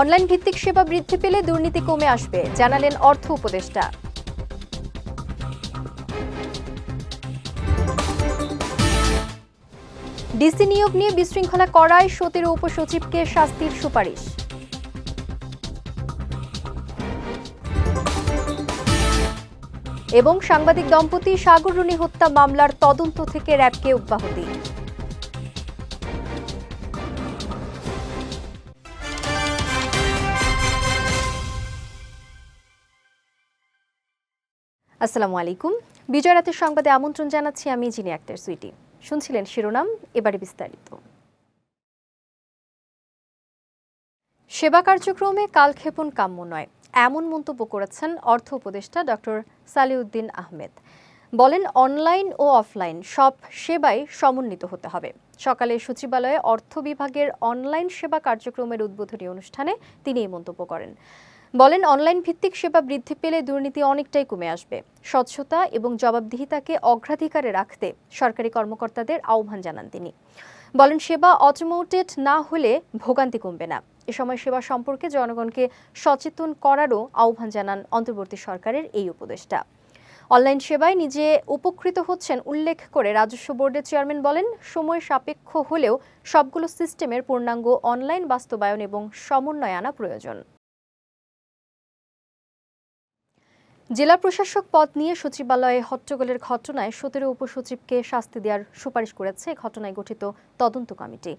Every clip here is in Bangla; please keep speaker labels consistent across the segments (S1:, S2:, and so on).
S1: অনলাইন ভিত্তিক সেবা বৃদ্ধি পেলে দুর্নীতি কমে আসবে জানালেন অর্থ উপদেষ্টা ডিসি নিয়োগ নিয়ে বিশৃঙ্খলা করায় সতেরো উপসচিবকে শাস্তির সুপারিশ এবং সাংবাদিক দম্পতি রুনি হত্যা মামলার তদন্ত থেকে র্যাবকে অব্যাহতি আসসালামু আলাইকুম বিজয় রাতের সংবাদে আমন্ত্রণ জানাচ্ছি আমি জিনি আক্তার সুইটি শুনছিলেন শিরোনাম এবারে বিস্তারিত সেবা কার্যক্রমে কালক্ষেপণ কাম্য নয় এমন মন্তব্য করেছেন অর্থ উপদেষ্টা ডক্টর সালিউদ্দিন আহমেদ বলেন অনলাইন ও অফলাইন সব সেবাই সমন্বিত হতে হবে সকালে সচিবালয়ে অর্থ বিভাগের অনলাইন সেবা কার্যক্রমের উদ্বোধনী অনুষ্ঠানে তিনি এই মন্তব্য করেন বলেন অনলাইন ভিত্তিক সেবা বৃদ্ধি পেলে দুর্নীতি অনেকটাই কমে আসবে স্বচ্ছতা এবং জবাবদিহিতাকে অগ্রাধিকারে রাখতে সরকারি কর্মকর্তাদের আহ্বান জানান তিনি বলেন সেবা অটোমোটেড না হলে ভোগান্তি কমবে না এ সময় সেবা সম্পর্কে জনগণকে সচেতন করারও আহ্বান জানান অন্তর্বর্তী সরকারের এই উপদেষ্টা অনলাইন সেবায় নিজে উপকৃত হচ্ছেন উল্লেখ করে রাজস্ব বোর্ডের চেয়ারম্যান বলেন সময় সাপেক্ষ হলেও সবগুলো সিস্টেমের পূর্ণাঙ্গ অনলাইন বাস্তবায়ন এবং সমন্বয় আনা প্রয়োজন জেলা প্রশাসক পদ নিয়ে সচিবালয়ে হট্টগোলের ঘটনায় সতেরো উপসচিবকে শাস্তি দেওয়ার সুপারিশ করেছে ঘটনায় গঠিত তদন্ত কমিটি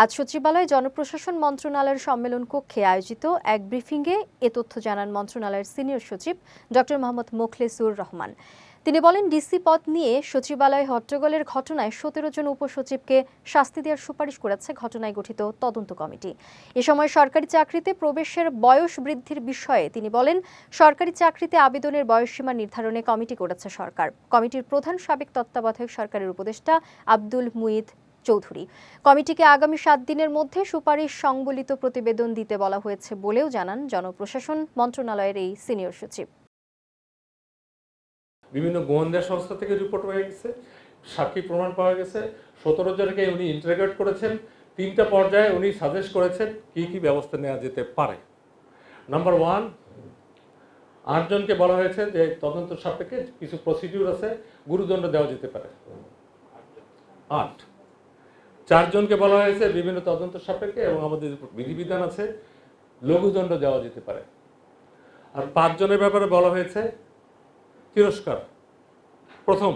S1: আজ সচিবালয়ে জনপ্রশাসন মন্ত্রণালয়ের সম্মেলন কক্ষে আয়োজিত এক ব্রিফিংয়ে এ তথ্য জানান মন্ত্রণালয়ের সিনিয়র সচিব ড মোহাম্মদ মোখলেসুর রহমান তিনি বলেন ডিসি পদ নিয়ে সচিবালয় হট্টগোলের ঘটনায় সতেরো জন উপসচিবকে শাস্তি দেওয়ার সুপারিশ করেছে ঘটনায় গঠিত তদন্ত কমিটি এ সময় সরকারি চাকরিতে প্রবেশের বয়স বৃদ্ধির বিষয়ে তিনি বলেন সরকারি চাকরিতে আবেদনের বয়সসীমা নির্ধারণে কমিটি করেছে সরকার কমিটির প্রধান সাবেক তত্ত্বাবধায়ক সরকারের উপদেষ্টা আব্দুল মুইদ চৌধুরী কমিটিকে আগামী সাত দিনের মধ্যে সুপারিশ সংবলিত প্রতিবেদন দিতে বলা হয়েছে বলেও জানান জনপ্রশাসন মন্ত্রণালয়ের এই সিনিয়র সচিব
S2: বিভিন্ন গোয়েন্দা সংস্থা থেকে রিপোর্ট হয়ে গেছে সাক্ষী প্রমাণ পাওয়া গেছে সতেরো জনকে উনি ইন্টারগেট করেছেন তিনটা পর্যায়ে উনি সাজেস্ট করেছেন কি কি ব্যবস্থা নেওয়া যেতে পারে নাম্বার ওয়ান আটজনকে বলা হয়েছে যে তদন্ত সাপেক্ষে কিছু প্রসিডিউর আছে গুরুদণ্ড দেওয়া যেতে পারে আট চারজনকে বলা হয়েছে বিভিন্ন তদন্ত সাপেক্ষে এবং আমাদের বিধিবিধান আছে লঘুদণ্ড দেওয়া যেতে পারে আর পাঁচজনের ব্যাপারে বলা হয়েছে তিরস্কার প্রথম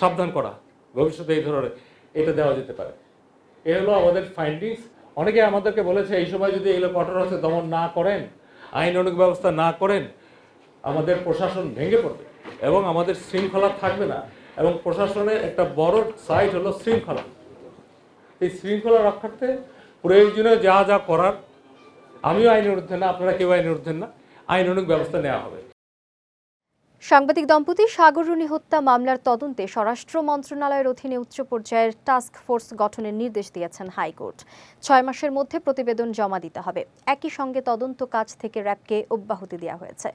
S2: সাবধান করা ভবিষ্যতে এই ধরনের এটা দেওয়া যেতে পারে এ হলো আমাদের ফাইন্ডিংস অনেকে আমাদেরকে বলেছে এই সময় যদি এগুলো কঠোর হচ্ছে দমন না করেন আইন অনুক ব্যবস্থা না করেন আমাদের প্রশাসন ভেঙে পড়বে এবং আমাদের শৃঙ্খলা থাকবে না এবং প্রশাসনের একটা বড় সাইট হলো শৃঙ্খলা এই শৃঙ্খলা রক্ষার্থে প্রয়োজনে যা যা করার আমিও আইনের ঊর্ধ্বে না আপনারা কেউ আইনের ঊর্ধ্বে না আইন অনুক ব্যবস্থা নেওয়া হবে
S1: সাংবাদিক দম্পতি সাগররুনি হত্যা মামলার তদন্তে স্বরাষ্ট্র মন্ত্রণালয়ের অধীনে উচ্চ পর্যায়ের টাস্ক ফোর্স গঠনের নির্দেশ দিয়েছেন হাইকোর্ট ছয় মাসের মধ্যে প্রতিবেদন জমা দিতে হবে একই সঙ্গে তদন্ত কাজ থেকে র্যাবকে অব্যাহতি দেওয়া হয়েছে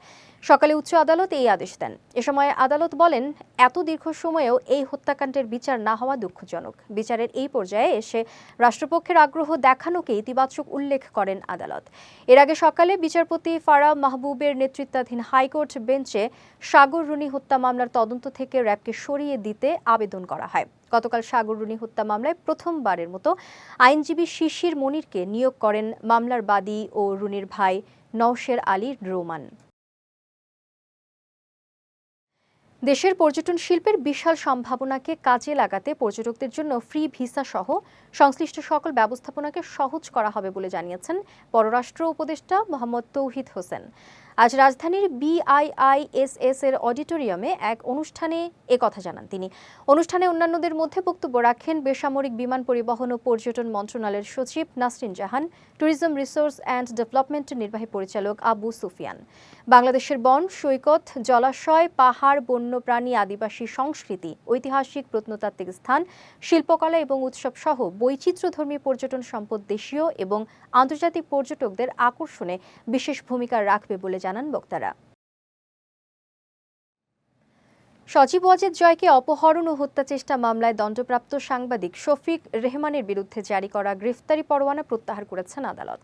S1: সকালে উচ্চ আদালত এই আদেশ দেন এ সময় আদালত বলেন এত দীর্ঘ সময়েও এই হত্যাকাণ্ডের বিচার না হওয়া দুঃখজনক বিচারের এই পর্যায়ে এসে রাষ্ট্রপক্ষের আগ্রহ দেখানোকে ইতিবাচক উল্লেখ করেন আদালত এর আগে সকালে বিচারপতি ফারা মাহবুবের নেতৃত্বাধীন হাইকোর্ট বেঞ্চে সাগর রুনি হত্যা মামলার তদন্ত থেকে র্যাবকে সরিয়ে দিতে আবেদন করা হয় গতকাল সাগর রুনি হত্যা মামলায় প্রথমবারের মতো আইনজীবী শিশির মনিরকে নিয়োগ করেন মামলার বাদী ও রুনির ভাই নওশের আলী রোমান দেশের পর্যটন শিল্পের বিশাল সম্ভাবনাকে কাজে লাগাতে পর্যটকদের জন্য ফ্রি ভিসা সহ সংশ্লিষ্ট সকল ব্যবস্থাপনাকে সহজ করা হবে বলে জানিয়েছেন পররাষ্ট্র উপদেষ্টা মোহাম্মদ তৌহিদ হোসেন আজ রাজধানীর বিআইআইএসএস এর অডিটোরিয়ামে এক অনুষ্ঠানে কথা জানান তিনি অনুষ্ঠানে অন্যান্যদের মধ্যে বক্তব্য রাখেন বেসামরিক বিমান পরিবহন ও পর্যটন মন্ত্রণালয়ের সচিব Nasrin Jahan tourism resource and ডেভেলপমেন্টের নির্বাহী পরিচালক আবু সুফিয়ান বাংলাদেশের বন সৈকত জলাশয় পাহাড় বন্যপ্রাণী আদিবাসী সংস্কৃতি ঐতিহাসিক প্রত্নতাত্ত্বিক স্থান শিল্পকলা এবং উৎসব সহ বৈচিত্র্যধর্মী পর্যটন সম্পদ দেশীয় এবং আন্তর্জাতিক পর্যটকদের আকর্ষণে বিশেষ ভূমিকা রাখবে বলে জানান বক্তারা সচিব ওয়াজেদ জয়কে অপহরণ ও হত্যা চেষ্টা মামলায় দণ্ডপ্রাপ্ত সাংবাদিক শফিক রেহমানের বিরুদ্ধে জারি করা গ্রেফতারি পরোয়ানা প্রত্যাহার করেছেন আদালত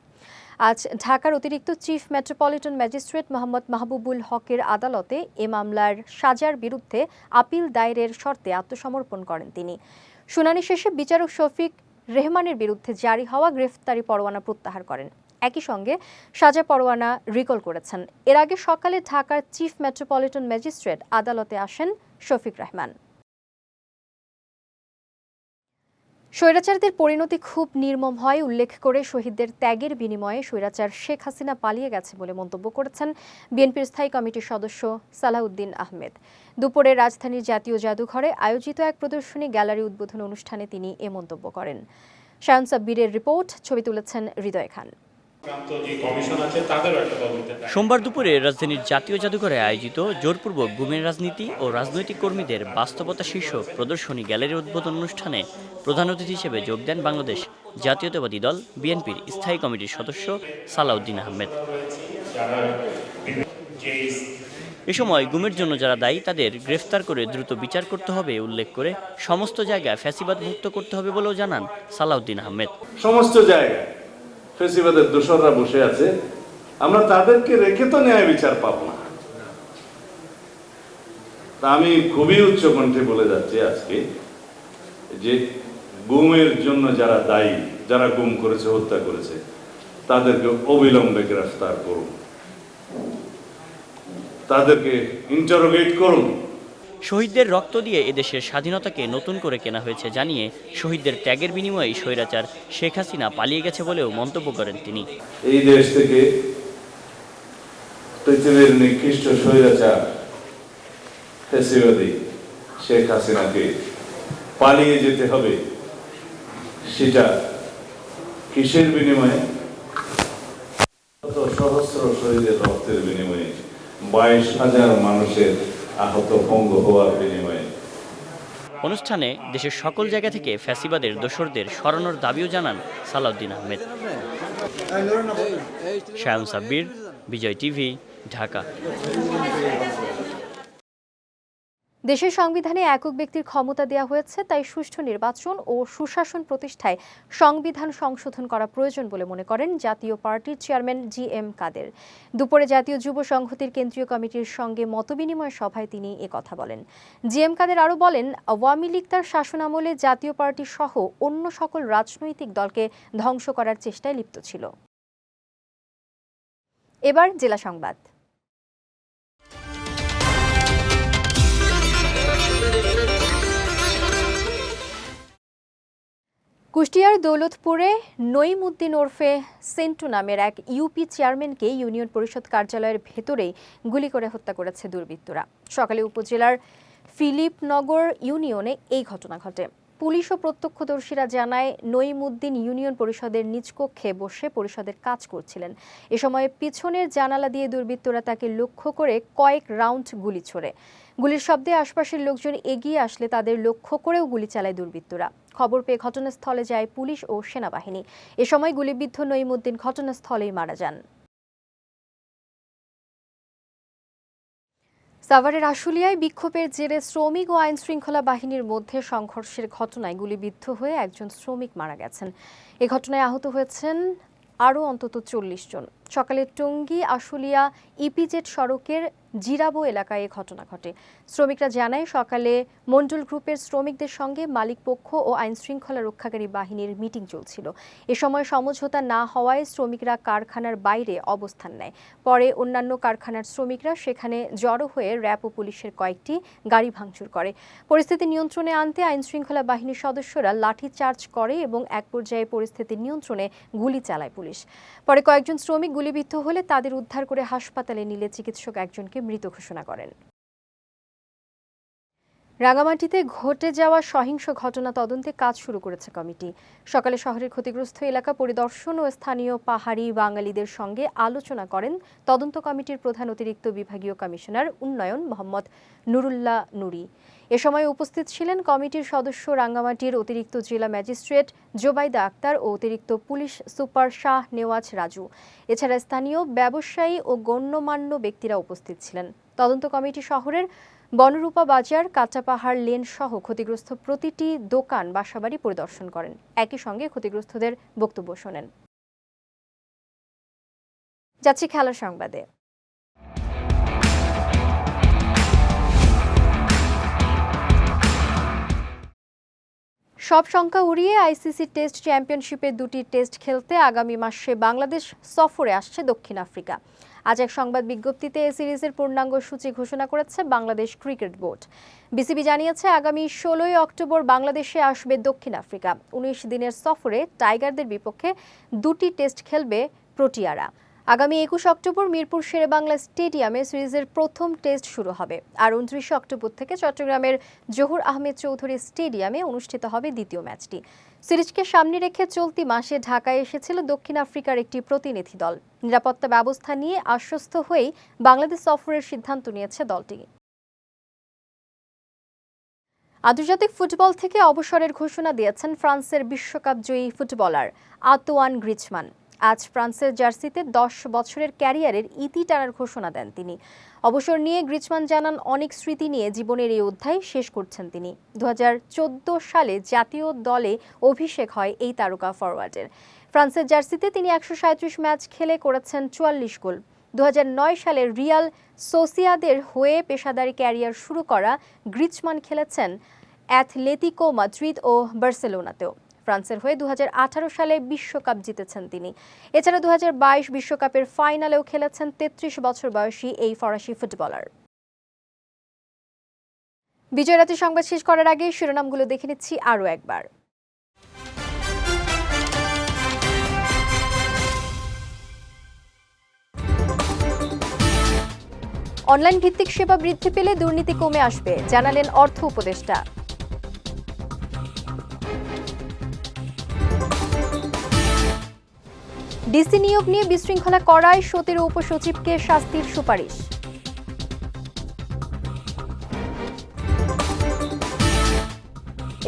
S1: আজ ঢাকার অতিরিক্ত chief metropolitan magistrate Mohammad Mahbubul হকের আদালতে এ মামলার সাজার বিরুদ্ধে আপিল দায়েরের শর্তে আত্মসমর্পণ করেন তিনি শুনানি শেষে বিচারক শফিক রেহমানের বিরুদ্ধে জারি হওয়া গ্রেফতারি পরোয়ানা প্রত্যাহার করেন একই সঙ্গে সাজা পরোয়ানা রিকল করেছেন এর আগে সকালে ঢাকার চিফ মেট্রোপলিটন ম্যাজিস্ট্রেট আদালতে আসেন শফিক রহমান স্বৈরাচারদের পরিণতি খুব নির্মম হয় উল্লেখ করে শহীদদের ত্যাগের বিনিময়ে স্বৈরাচার শেখ হাসিনা পালিয়ে গেছে বলে মন্তব্য করেছেন বিএনপির স্থায়ী কমিটির সদস্য সালাউদ্দিন আহমেদ দুপুরে রাজধানীর জাতীয় জাদুঘরে আয়োজিত এক প্রদর্শনী গ্যালারি উদ্বোধন অনুষ্ঠানে তিনি এ মন্তব্য করেন সায়ন সাব্বিরের রিপোর্ট ছবি তুলেছেন হৃদয় খান
S3: সোমবার দুপুরে রাজধানীর জাতীয় জাদুঘরে আয়োজিত জোরপূর্বক গুমের রাজনীতি ও রাজনৈতিক কর্মীদের বাস্তবতা শীর্ষক প্রদর্শনী গ্যালারি উদ্বোধন অনুষ্ঠানে প্রধান অতিথি হিসেবে যোগ দেন বাংলাদেশ জাতীয়তাবাদী দল বিএনপির স্থায়ী কমিটির সদস্য সালাউদ্দিন আহমেদ এ সময় গুমের জন্য যারা দায়ী তাদের গ্রেফতার করে দ্রুত বিচার করতে হবে উল্লেখ করে সমস্ত জায়গা ফ্যাসিবাদ মুক্ত করতে হবে বলেও জানান সালাউদ্দিন আহমেদ
S4: সমস্ত জায়গায় ফেসিবাদের দোষররা বসে আছে আমরা তাদেরকে রেখে তো ন্যায় বিচার পাব না তা আমি খুবই উচ্চ কণ্ঠে বলে যাচ্ছি আজকে যে গুমের জন্য যারা দায়ী যারা গুম করেছে হত্যা করেছে তাদেরকে অবিলম্বে গ্রেফতার করুন তাদেরকে ইন্টারোগেট করুন
S3: শহীদদের রক্ত দিয়ে এদেশের স্বাধীনতাকে নতুন করে কেনা হয়েছে জানিয়ে শহীদদের ত্যাগের বিনিময়ে স্বৈরাচার শেখ হাসিনা পালিয়ে গেছে বলেও মন্তব্য করেন
S4: তিনি এই দেশ থেকে পৃথিবীর নিকৃষ্ট স্বৈরাচার ফেসিবাদী শেখ হাসিনাকে পালিয়ে যেতে হবে সেটা কিসের বিনিময়ে সহস্র শহীদের রক্তের বিনিময়ে বাইশ হাজার মানুষের আহত হওয়ার বিনিময়ে
S3: অনুষ্ঠানে দেশের সকল জায়গা থেকে ফ্যাসিবাদের দোসরদের সরানোর দাবিও জানান সালাউদ্দিন আহমেদ শায়ন সাব্বির বিজয় টিভি ঢাকা
S1: দেশের সংবিধানে একক ব্যক্তির ক্ষমতা দেওয়া হয়েছে তাই সুষ্ঠু নির্বাচন ও সুশাসন প্রতিষ্ঠায় সংবিধান সংশোধন করা প্রয়োজন বলে মনে করেন জাতীয় পার্টির চেয়ারম্যান জি এম কাদের দুপুরে জাতীয় যুব সংহতির কেন্দ্রীয় কমিটির সঙ্গে মতবিনিময় সভায় তিনি কথা বলেন জি এম কাদের আরও বলেন আওয়ামী লীগ তার শাসনামলে জাতীয় পার্টি সহ অন্য সকল রাজনৈতিক দলকে ধ্বংস করার চেষ্টায় লিপ্ত ছিল এবার জেলা সংবাদ কুষ্টিয়ার দৌলতপুরে নঈমুদ্দিন ওরফে সেন্টু নামের এক ইউপি চেয়ারম্যানকে ইউনিয়ন পরিষদ কার্যালয়ের ভেতরেই গুলি করে হত্যা করেছে দুর্বৃত্তরা সকালে উপজেলার ফিলিপনগর ইউনিয়নে এই ঘটনা ঘটে পুলিশ ও প্রত্যক্ষদর্শীরা জানায় নইমুদ্দিন ইউনিয়ন পরিষদের নিচকক্ষে বসে পরিষদের কাজ করছিলেন এ সময় পিছনের জানালা দিয়ে দুর্বৃত্তরা তাকে লক্ষ্য করে কয়েক রাউন্ড গুলি ছোড়ে গুলির শব্দে আশপাশের লোকজন এগিয়ে আসলে তাদের লক্ষ্য করেও গুলি চালায় দুর্বৃত্তরা খবর পেয়ে ঘটনাস্থলে যায় পুলিশ ও সেনাবাহিনী এ সময় গুলিবিদ্ধ নইমুদ্দিন ঘটনাস্থলেই মারা যান সাভারের আশুলিয়ায় বিক্ষোভের জেরে শ্রমিক ও আইন শৃঙ্খলা বাহিনীর মধ্যে সংঘর্ষের ঘটনায় গুলিবিদ্ধ হয়ে একজন শ্রমিক মারা গেছেন এ ঘটনায় আহত হয়েছেন আরও অন্তত চল্লিশ জন সকালে টঙ্গী আশুলিয়া ইপিজেড সড়কের জিরাবো এলাকায় এ ঘটনা ঘটে শ্রমিকরা জানায় সকালে মন্ডল গ্রুপের শ্রমিকদের সঙ্গে মালিকপক্ষ ও আইন শৃঙ্খলা রক্ষাকারী বাহিনীর মিটিং চলছিল এ সময় সমঝোতা না হওয়ায় শ্রমিকরা কারখানার বাইরে অবস্থান নেয় পরে অন্যান্য কারখানার শ্রমিকরা সেখানে জড়ো হয়ে র্যাব ও পুলিশের কয়েকটি গাড়ি ভাঙচুর করে পরিস্থিতি নিয়ন্ত্রণে আনতে আইন শৃঙ্খলা বাহিনীর সদস্যরা লাঠি চার্জ করে এবং এক পর্যায়ে পরিস্থিতি নিয়ন্ত্রণে গুলি চালায় পুলিশ পরে কয়েকজন শ্রমিক গুলিবিদ্ধ হলে তাদের উদ্ধার করে হাসপাতালে নিলে চিকিৎসক একজনকে মৃত ঘোষণা করেন রাঙামাটিতে ঘটে যাওয়া সহিংস ঘটনা তদন্তে কাজ শুরু করেছে কমিটি সকালে শহরের ক্ষতিগ্রস্ত এলাকা পরিদর্শন ও স্থানীয় পাহাড়ি বাঙালিদের সঙ্গে আলোচনা করেন তদন্ত কমিটির প্রধান অতিরিক্ত বিভাগীয় কমিশনার উন্নয়ন মোহাম্মদ নুরুল্লাহ নুরি এ সময় উপস্থিত ছিলেন কমিটির সদস্য রাঙ্গামাটির অতিরিক্ত জেলা ম্যাজিস্ট্রেট জোবাইদা আক্তার ও অতিরিক্ত পুলিশ সুপার শাহ নেওয়াজ রাজু এছাড়া স্থানীয় ব্যবসায়ী ও গণ্যমান্য ব্যক্তিরা উপস্থিত ছিলেন তদন্ত কমিটি শহরের বনরূপা বাজার পাহাড় লেন সহ ক্ষতিগ্রস্ত প্রতিটি দোকান বাসাবাড়ি পরিদর্শন করেন একই সঙ্গে ক্ষতিগ্রস্তদের বক্তব্য শোনেন যাচ্ছি খেলার সংবাদে সব শঙ্কা উড়িয়ে আইসিসি টেস্ট চ্যাম্পিয়নশিপের দুটি টেস্ট খেলতে আগামী মাসে বাংলাদেশ সফরে আসছে দক্ষিণ আফ্রিকা আজ এক সংবাদ বিজ্ঞপ্তিতে এ সিরিজের পূর্ণাঙ্গ সূচি ঘোষণা করেছে বাংলাদেশ ক্রিকেট বোর্ড বিসিবি জানিয়েছে আগামী ষোলোই অক্টোবর বাংলাদেশে আসবে দক্ষিণ আফ্রিকা উনিশ দিনের সফরে টাইগারদের বিপক্ষে দুটি টেস্ট খেলবে প্রোটিয়ারা আগামী একুশ অক্টোবর মিরপুর শেরেবাংলা স্টেডিয়ামে সিরিজের প্রথম টেস্ট শুরু হবে আর উনত্রিশে অক্টোবর থেকে চট্টগ্রামের জহুর আহমেদ চৌধুরী স্টেডিয়ামে অনুষ্ঠিত হবে দ্বিতীয় ম্যাচটি সিরিজকে সামনে রেখে চলতি মাসে ঢাকায় এসেছিল দক্ষিণ আফ্রিকার একটি প্রতিনিধি দল নিরাপত্তা ব্যবস্থা নিয়ে আশ্বস্ত হয়েই বাংলাদেশ সফরের সিদ্ধান্ত নিয়েছে দলটি আন্তর্জাতিক ফুটবল থেকে অবসরের ঘোষণা দিয়েছেন ফ্রান্সের বিশ্বকাপ জয়ী ফুটবলার আতোয়ান গ্রিচমান আজ ফ্রান্সের জার্সিতে দশ বছরের ক্যারিয়ারের ইতি টানার ঘোষণা দেন তিনি অবসর নিয়ে গ্রিচমান জানান অনেক স্মৃতি নিয়ে জীবনের এই অধ্যায় শেষ করছেন তিনি দু সালে জাতীয় দলে অভিষেক হয় এই তারকা ফরওয়ার্ডের ফ্রান্সের জার্সিতে তিনি একশো ম্যাচ খেলে করেছেন চুয়াল্লিশ গোল দু সালে রিয়াল সোসিয়াদের হয়ে পেশাদারি ক্যারিয়ার শুরু করা গ্রিচমান খেলেছেন অ্যাথলেটিকো মাদ্রিদ ও বার্সেলোনাতেও ফ্রান্সের হয়ে দু সালে বিশ্বকাপ জিতেছেন তিনি এছাড়া দু বিশ্বকাপের ফাইনালেও খেলেছেন তেত্রিশ বছর বয়সী এই ফরাসি ফুটবলার বিজয় রাতে সংবাদ শেষ করার আগে শিরোনামগুলো দেখে নিচ্ছি আরও একবার অনলাইন ভিত্তিক সেবা বৃদ্ধি পেলে দুর্নীতি কমে আসবে জানালেন অর্থ উপদেষ্টা ডিসি নিয়োগ নিয়ে বিশৃঙ্খলা করায় সতেরো উপসচিবকে শাস্তির সুপারিশ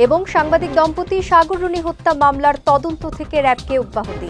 S1: এবং সাংবাদিক দম্পতি সাগর রুনি হত্যা মামলার তদন্ত থেকে র্যাবকে অব্যাহতি